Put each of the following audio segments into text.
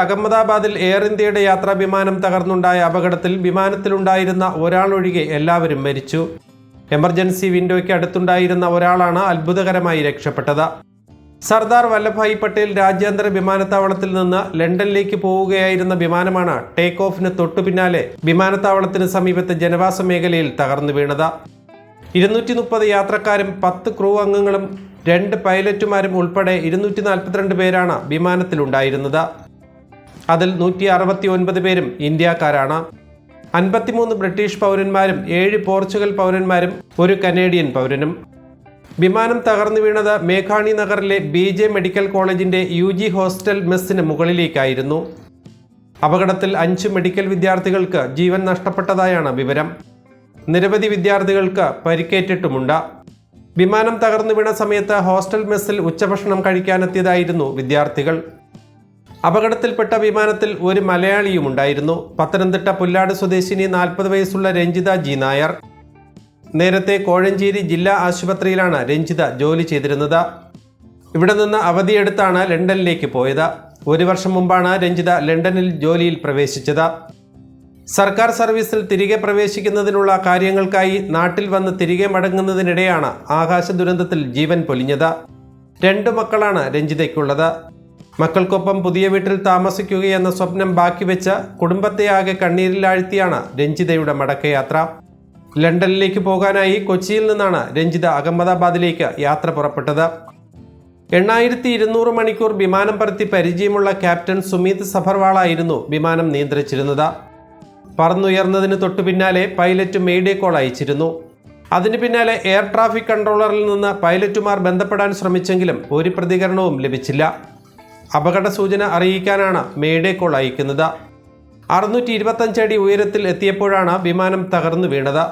അഹമ്മദാബാദിൽ എയർ ഇന്ത്യയുടെ യാത്രാ വിമാനം തകർന്നുണ്ടായ അപകടത്തിൽ വിമാനത്തിലുണ്ടായിരുന്ന ഒരാളൊഴികെ എല്ലാവരും മരിച്ചു. എമർജൻസി വിൻഡോയ്ക്ക് അടുത്തുണ്ടായിരുന്ന ഒരാളാണ് അത്ഭുതകരമായി രക്ഷപ്പെട്ടത്. സർദാർ വല്ലഭായ് പട്ടേൽ രാജ്യാന്തര വിമാനത്താവളത്തിൽ നിന്ന് ലണ്ടനിലേക്ക് പോവുകയായിരുന്ന വിമാനമാണ് ടേക്ക് ഓഫിന് തൊട്ടു പിന്നാലെ വിമാനത്താവളത്തിന് സമീപത്തെ ജനവാസ മേഖലയിൽ തകർന്നു വീണത്. ഇരുന്നൂറ്റി മുപ്പത് യാത്രക്കാരും പത്ത് ക്രൂ അംഗങ്ങളും രണ്ട് പൈലറ്റുമാരും ഉൾപ്പെടെ ഇരുന്നൂറ്റി നാൽപ്പത്തിരണ്ട് പേരാണ് വിമാനത്തിലുണ്ടായിരുന്നത്. അതിൽ നൂറ്റി അറുപത്തി ഒൻപത് പേരും ഇന്ത്യക്കാരാണ്. അൻപത്തിമൂന്ന് ബ്രിട്ടീഷ് പൗരന്മാരും ഏഴ് പോർച്ചുഗൽ പൗരന്മാരും ഒരു കനേഡിയൻ പൗരനും. വിമാനം തകർന്നു വീണത് മേഘാണി നഗറിലെ ബി ജെ മെഡിക്കൽ കോളേജിന്റെ യു ജി ഹോസ്റ്റൽ മെസ്സിന് മുകളിലേക്കായിരുന്നു. അപകടത്തിൽ അഞ്ച് മെഡിക്കൽ വിദ്യാർത്ഥികൾക്ക് ജീവൻ നഷ്ടപ്പെട്ടതായാണ് വിവരം. നിരവധി വിദ്യാർത്ഥികൾക്ക് പരിക്കേറ്റിട്ടുമുണ്ട്. വിമാനം തകർന്നു വീണ സമയത്ത് ഹോസ്റ്റൽ മെസ്സിൽ ഉച്ചഭക്ഷണം കഴിക്കാനെത്തിയതായിരുന്നു വിദ്യാർത്ഥികൾ. അപകടത്തിൽപ്പെട്ട വിമാനത്തിൽ ഒരു മലയാളിയും ഉണ്ടായിരുന്നു. പത്തനംതിട്ട പുല്ലാട് സ്വദേശിനി നാൽപ്പത് വയസ്സുള്ള രഞ്ജിത ജി നായർ. നേരത്തെ കോഴഞ്ചേരി ജില്ലാ ആശുപത്രിയിലാണ് രഞ്ജിത ജോലി ചെയ്തിരുന്നത്. ഇവിടെ നിന്ന് അവധിയെടുത്താണ് ലണ്ടനിലേക്ക് പോയത്. ഒരു വർഷം മുമ്പാണ് രഞ്ജിത ലണ്ടനിൽ ജോലിയിൽ പ്രവേശിച്ചത്. സർക്കാർ സർവീസിൽ തിരികെ പ്രവേശിക്കുന്നതിനുള്ള കാര്യങ്ങൾക്കായി നാട്ടിൽ വന്ന് തിരികെ മടങ്ങുന്നതിനിടെയാണ് ആകാശ ദുരന്തത്തിൽ ജീവൻ പൊലിഞ്ഞത്. രണ്ടു മക്കളാണ് രഞ്ജിതയ്ക്കുള്ളത്. മക്കൾക്കൊപ്പം പുതിയ വീട്ടിൽ താമസിക്കുകയെന്ന സ്വപ്നം ബാക്കി വെച്ച് കുടുംബത്തെയാകെ കണ്ണീരിലാഴ്ത്തിയാണ് രഞ്ജിതയുടെ മടക്കയാത്ര ലണ്ടനിലേക്ക് പോകാനായി കൊച്ചിയിൽ നിന്നാണ് രഞ്ജിത അഹമ്മദാബാദിലേക്ക് യാത്ര പുറപ്പെട്ടത്. എണ്ണായിരത്തി ഇരുന്നൂറ് മണിക്കൂർ വിമാനം പറത്തി പരിചയമുള്ള ക്യാപ്റ്റൻ സുമീത് സഫർവാളായിരുന്നു വിമാനം നിയന്ത്രിച്ചിരുന്നത്. പറന്നുയർന്നതിന് തൊട്ടു പിന്നാലെ പൈലറ്റ് മെയ്ഡേ കോൾ അയച്ചിരുന്നു. അതിനു പിന്നാലെ എയർ ട്രാഫിക് കൺട്രോളറിൽ നിന്ന് പൈലറ്റുമാർ ബന്ധപ്പെടാൻ ശ്രമിച്ചെങ്കിലും ഒരു പ്രതികരണവും ലഭിച്ചില്ല. അപകട സൂചന അറിയിക്കാനാണ് മെയ്ഡേ കോൾ അയക്കുന്നത്. അറുന്നൂറ്റി ഇരുപത്തഞ്ച് അടി ഉയരത്തിൽ എത്തിയപ്പോഴാണ് വിമാനം തകർന്നു വീണത്.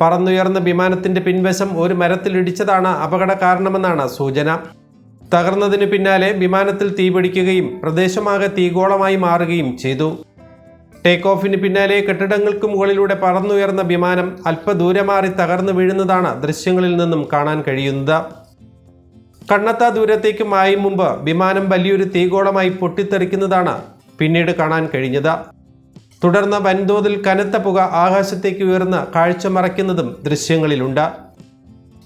പറന്നുയർന്ന വിമാനത്തിന്റെ പിൻവശം ഒരു മരത്തിലിടിച്ചതാണ് അപകട കാരണമെന്നാണ് സൂചന. തകർന്നതിന് പിന്നാലെ വിമാനത്തിൽ തീപിടിക്കുകയും പ്രദേശമാകെ തീഗോളമായി മാറുകയും ചെയ്തു. ടേക്ക് ഓഫിന് പിന്നാലെ കെട്ടിടങ്ങൾക്ക് മുകളിലൂടെ പറന്നുയർന്ന വിമാനം അല്പദൂരെ മാറി തകർന്നു വീഴുന്നതാണ് ദൃശ്യങ്ങളിൽ നിന്നും കാണാൻ കഴിയുന്നത്. കണ്ണത്താ ദൂരത്തേക്ക് മായും മുമ്പ് വിമാനം വലിയൊരു തീകോളമായി പൊട്ടിത്തെറിക്കുന്നതാണ് പിന്നീട് കാണാൻ കഴിഞ്ഞത്. തുടർന്ന് വൻതോതിൽ കനത്ത പുക ആകാശത്തേക്ക് ഉയർന്ന് കാഴ്ച മറയ്ക്കുന്നതും ദൃശ്യങ്ങളിലുണ്ട്.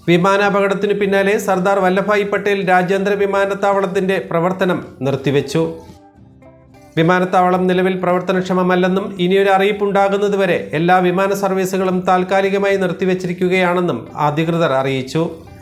വിമാനാപകടത്തിനു പിന്നാലെ സർദാർ വല്ലഭായ് പട്ടേൽ രാജ്യാന്തര വിമാനത്താവളത്തിന്റെ പ്രവർത്തനം നിർത്തിവെച്ചു. വിമാനത്താവളം നിലവിൽ പ്രവർത്തനക്ഷമമല്ലെന്നും ഇനിയൊരു അറിയിപ്പുണ്ടാകുന്നതുവരെ എല്ലാ വിമാന സർവീസുകളും താൽക്കാലികമായി നിർത്തിവെച്ചിരിക്കുകയാണെന്നും അധികൃതർ അറിയിച്ചു.